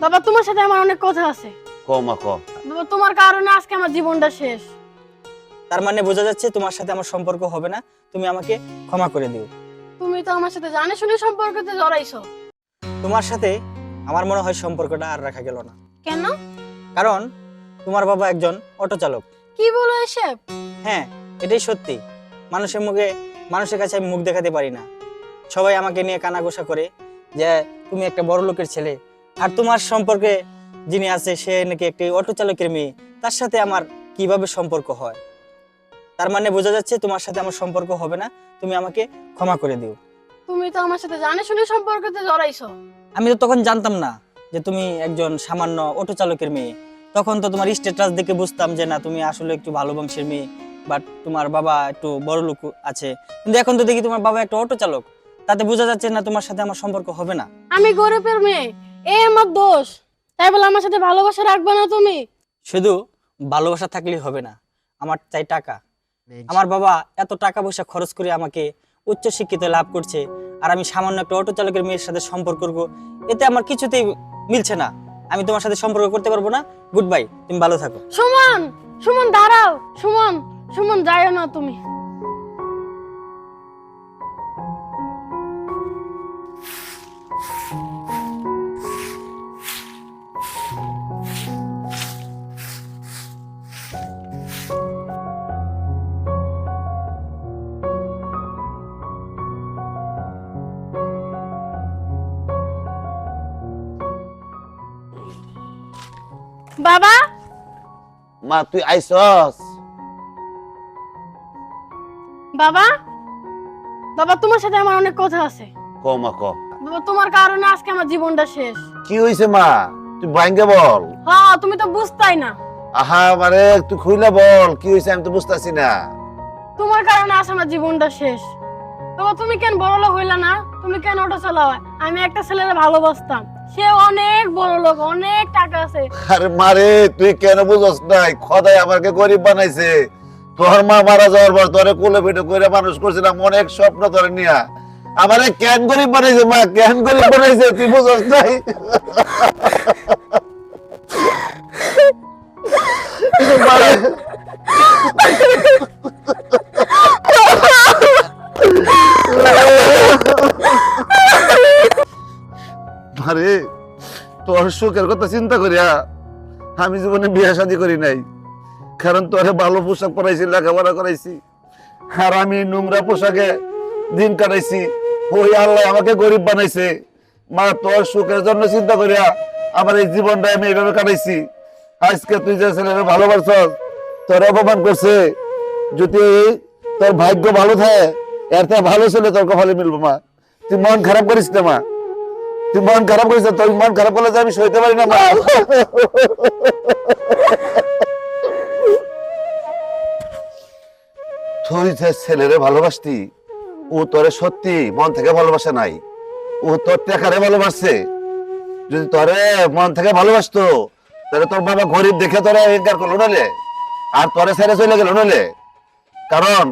বাবা তোমার সাথে আমার অনেক কথা আছে। ক মা ক। বাবা তোমার কারণে আজকে আমার জীবনটা শেষ। তার মানে বোঝা যাচ্ছে তোমার সাথে আমার সম্পর্ক হবে না। তুমি আমাকে ক্ষমা করে দিও। তুমি তো আমার সাথে জানে শুনে সম্পর্কতে জড়াইছো। তোমার সাথে আমার মনে হয় সম্পর্কটা আর রাখা গেল না। কেন? কারণ তোমার বাবা একজন অটো চালক। কি বলো এসব? হ্যাঁ এটাই সত্যি। মানুষের মুখে মানুষের কাছে আমি মুখ দেখাতে পারি না। সবাই আমাকে নিয়ে কানাঘোষা করে যে তুমি একটা বড় লোকের ছেলে আর তোমার সম্পর্কে যিনি আছে সে নাকি একটি অটো চালকের মেয়ে। তার সাথে আমার কীভাবে সম্পর্ক হয়? তার মানে বোঝা যাচ্ছে তোমার সাথে আমার সম্পর্ক হবে না। তুমি আমাকে ক্ষমা করে দিও। তুমি তো আমার সাথে জানে শুনে সম্পর্কতে জড়াইছো। আমি তো তখন জানতাম না যে তুমি একজন সামান্য অটো চালকের মেয়ে। তখন তো তোমার স্ট্যাটাস দেখে বুঝতাম যে না তুমি আসলে একটু ভালো বংশের মেয়ে বাট তোমার বাবা একটু বড় লোক আছে। কিন্তু এখন তো দেখি তোমার বাবা একটা অটো চালক। তাতে বোঝা যাচ্ছে না তোমার সাথে আমার সম্পর্ক হবে না। আমি গরিবের মেয়ে। এ আমার দোষ। তাই বলে আমার সাথে ভালোবাসা রাখবে না তুমি? শুধু ভালোবাসা থাকলেই হবে না আমার চাই টাকা। আমার বাবা এত টাকা পয়সা খরচ করে আমাকে উচ্চ শিক্ষিত লাভ করছে আর আমি সামান্য একটা অটো চালকের মেয়ের সাথে সম্পর্ক করব এতে আমার কিছুতেই মিলছে না। আমি তোমার সাথে সম্পর্ক করতে পারব না। গুড বাই তুমি ভালো থাকো। সুমন সুমন দাঁড়াও। সুমন সুমন যাইও না তুমি। বাবা? মা তুই আইসস? বাবা? বাবা তোমার সাথে আমার অনেক কথা আছে। ক মা ক। বাবা তোমার কারণে আজকে আমার জীবনটা শেষ। কি হইছে মা? তুই ভাঙ্গে বল। হ্যাঁ তুমি তো বুঝতাই না। আহা মানে তুই খুইলা বল কি হইছে আমি তো বুঝতাছি না। তোমার কারণে আজ আমার জীবনটা শেষ। বাবা তুমি কেন বড় লোক হইলা না? তুমি কেন অটো চালাও? আমি একটা ছেলেরে ভালোবাসতাম। সে অনেক বড় লোক অনেক টাকা আছে। আরে মারে তুই কেন বুঝস নাই? খোদাই আমাকে গরিব বানাইছে। তোর মা মারা যাওয়ার পর তোরে কোলে পিঠে করে মানুষ করছিলাম অনেক স্বপ্ন তোরে নিয়া। আমারে কেন গরিব বানাইছে মা? কেন গরিব বানাইছে তুই বুঝস নাই? মারে, আরে তোর সুখের কথা চিন্তা করিয়া আমি জীবনে বিয়ে শাদী করি নাই। কারণ তোরে ভালো পোশাক পরাইছি, লেখাপড়া করাইছি। আর আমি নোংরা পোশাকে দিন কাটাইছি। ওই আল্লাহ আমাকে গরিব বানাইছে। মা, তোর সুখের জন্য চিন্তা করিয়া আমার এই জীবনটা আমি এইভাবে কাটাইছি। আজকে তুই যে ছেলেরা ভালোবাসছ তোর অপমান করছে। যদি তোর ভাগ্য ভালো থাকে, এর থেকে ভালো ছেলে তোর কপালে মিলবো, মা। তুই মন খারাপ করিস না, মা। তুই মন খারাপ করিস তোর মন খারাপ করলে আমি সইতে পারি না তুই যে ছেলেরে ভালোবাসতি, ও তোরে সত্যি মন থেকে ভালোবাসে নাই। ও তোর টাকারে ভালোবাসছে যদি তোরে মন থেকে ভালোবাসতো, তাহলে তোর বাবা গরিব দেখে তোরা ইনকার করল নালে আর তোরে ছেড়ে চলে গেল নালে কারণ,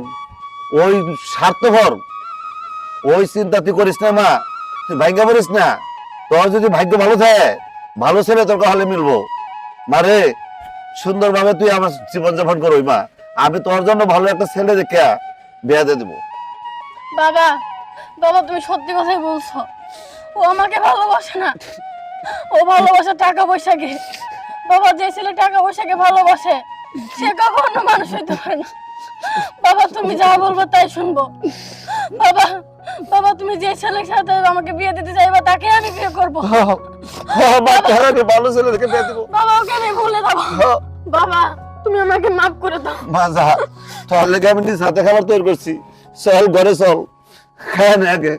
ওই স্বার্থপর, ওই চিন্তা তুই করিস না, মা। তুই ভাইঙ্গা করিস না। তোর যদি ভাগ্য ভালো থাকে, ভালো ছেলে তোর হলে মিলবো। মারে সুন্দরভাবে তুই আমার জীবন যাপন করবি, মা। আমি তোর জন্য ভালো একটা ছেলে দেখে বিয়া দিয়ে দেবো। বাবা বাবা, তুমি সত্যি কথাই বলছো। ও আমাকে ভালোবাসে না। ও ভালোবাসে টাকা পয়সাকে। বাবা, যে ছেলে টাকা পয়সাকে ভালোবাসে, সে কখনো মানুষ হইতে পারে না। বাবা, তুমি যা বলব তাই শুনব। বাবা বাবা তুমি যে ছেলের সাথে আমাকে বিয়ে দিতে চাইবা তাকে আমি বিয়ে করব। বাবা। তোর আমি ভালো ছেলে দেখে বিয়ে দেব? বাবা ওকে আমি ভুলে যাব। বাবা তুমি আমাকে মাফ করে দাও। মা যা। তোর লেগে আমি সাথে খাবার তৈরি করছি। চল ঘরে চল। খায় না আগে।